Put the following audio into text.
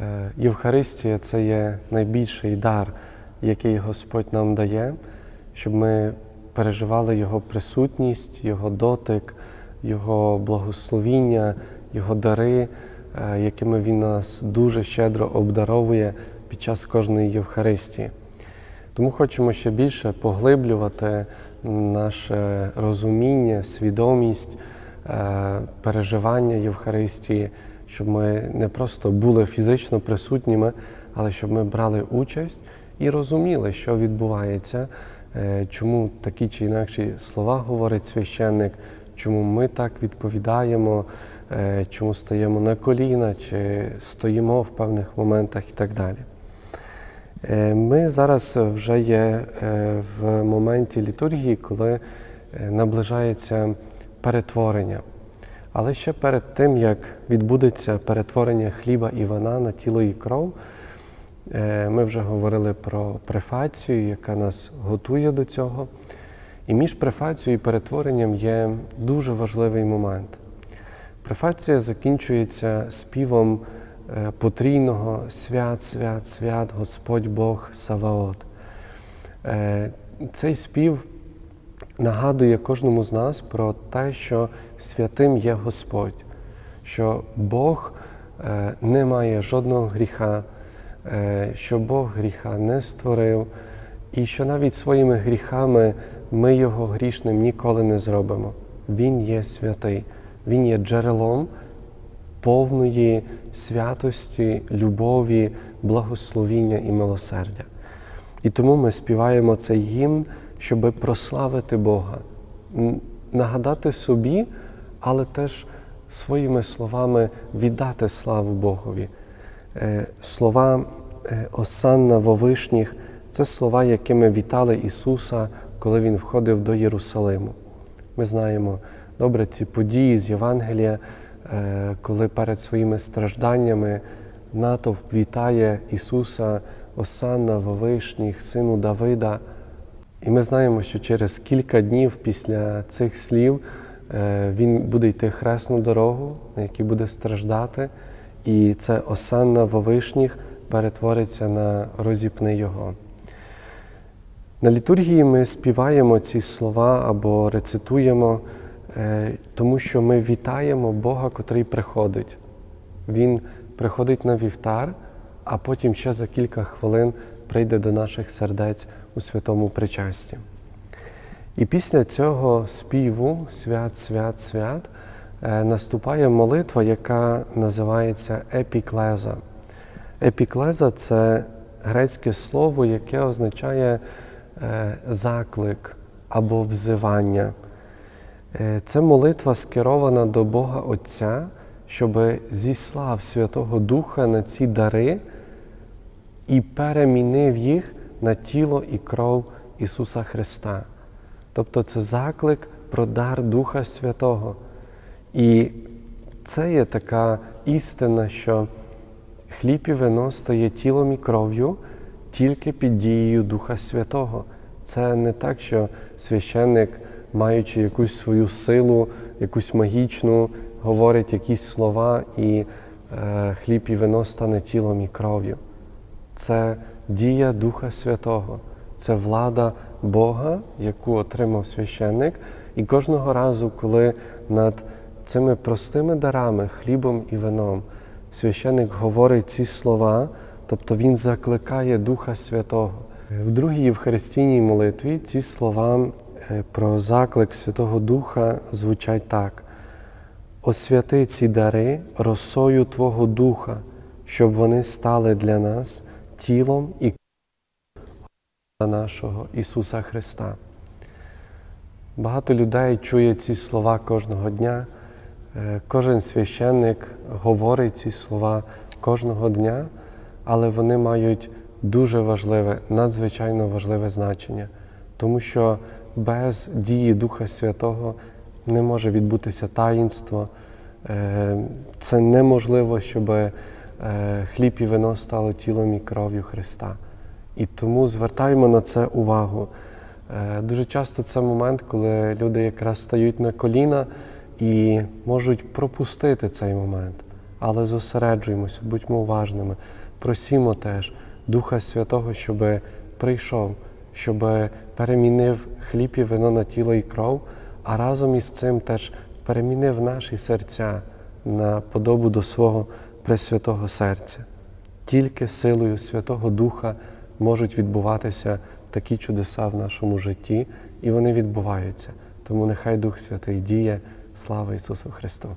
Е, Євхаристія це є найбільший дар, який Господь нам дає, щоб ми переживали Його присутність, Його дотик, Його благословіння, Його дари, е, якими Він нас дуже щедро обдаровує під час кожної Євхаристії. Тому хочемо ще більше поглиблювати наше розуміння, свідомість, е, переживання Євхаристії, щоб ми не просто були фізично присутніми, але щоб ми брали участь і розуміли, що відбувається, е, чому такі чи інакші слова говорить священник, чому ми так відповідаємо, е, чому стаємо на коліна, чи стоїмо в певних моментах і так далі. Е, Ми зараз вже є в моменті літургії, коли наближається перетворення. Але ще перед тим, як відбудеться перетворення хліба і вина на тіло і кров, е, ми вже говорили про префацію, яка нас готує до цього. І між префацією і перетворенням є дуже важливий момент. Префація закінчується співом е, потрійного свят, свят, свят, Господь Бог Саваот. Е, Цей спів нагадує кожному з нас про те, що святим є Господь, що Бог е, не має жодного гріха, е, що Бог гріха не створив, і що навіть своїми гріхами ми його грішним ніколи не зробимо. Він є святий, Він є джерелом повної святості, любові, благословіння і милосердя. І тому ми співаємо цей гімн, щоб прославити Бога, нагадати собі, але теж своїми словами віддати славу Богові. Е, Слова е, Осанна Вовишніх це слова, якими вітали Ісуса, коли Він входив до Єрусалиму. Ми знаємо добре ці події з Євангелія, е, коли перед своїми стражданнями натовп вітає Ісуса, Осанна Вовишніх, сину Давида. І ми знаємо, що через кілька днів після цих слів е, він буде йти хресну дорогу, на якій буде страждати, і це осанна вовишніх перетвориться на розіпни його. На літургії ми співаємо ці слова або рецитуємо, е, тому що ми вітаємо Бога, котрий приходить. Він приходить на вівтар, а потім ще за кілька хвилин прийде до наших сердець у святому причасті. І після цього співу свят, свят, свят е, наступає молитва, яка називається епіклеза. Епіклеза це грецьке слово, яке означає е, заклик або взивання. Е, Це молитва скерована до Бога Отця, щоб зіслав Святого Духа на ці дари і перемінив їх на тіло і кров Ісуса Христа. Тобто це заклик про дар Духа Святого. І це є така істина, що хліб і вино стає тілом і кров'ю тільки під дією Духа Святого. Це не так, що священник, маючи якусь свою силу, якусь магічну, говорить якісь слова, і е, хліб і вино стане тілом і кров'ю. Це дія Духа Святого, це влада Бога, яку отримав священник. І кожного разу, коли над цими простими дарами, хлібом і вином, священник говорить ці слова, тобто він закликає Духа Святого. В другій Євхаристійній молитві ці слова е, про заклик Святого Духа звучать так: освяти ці дари росою Твого Духа, щоб вони стали для нас тілом і нашого Ісуса Христа. Багато людей чує ці слова кожного дня. Е, Кожен священник говорить ці слова кожного дня, але вони мають дуже важливе, надзвичайно важливе значення, тому що без дії Духа Святого не може відбутися таїнство. Е, Це неможливо, щоб хліб і вино стало тілом і кров'ю Христа. І тому звертаємо на це увагу. Е, Дуже часто це момент, коли люди якраз стають на коліна і можуть пропустити цей момент. але зосереджуємося, будьмо уважними. Просімо теж Духа Святого, щоб прийшов, щоб перемінив хліб і вино на тіло і кров, а разом із цим теж перемінив наші серця на подобу до свого Пресвятого серця. Тільки силою Святого Духа можуть відбуватися такі чудеса в нашому житті, і вони відбуваються. Тому нехай Дух Святий діє. Слава Ісусу Христу!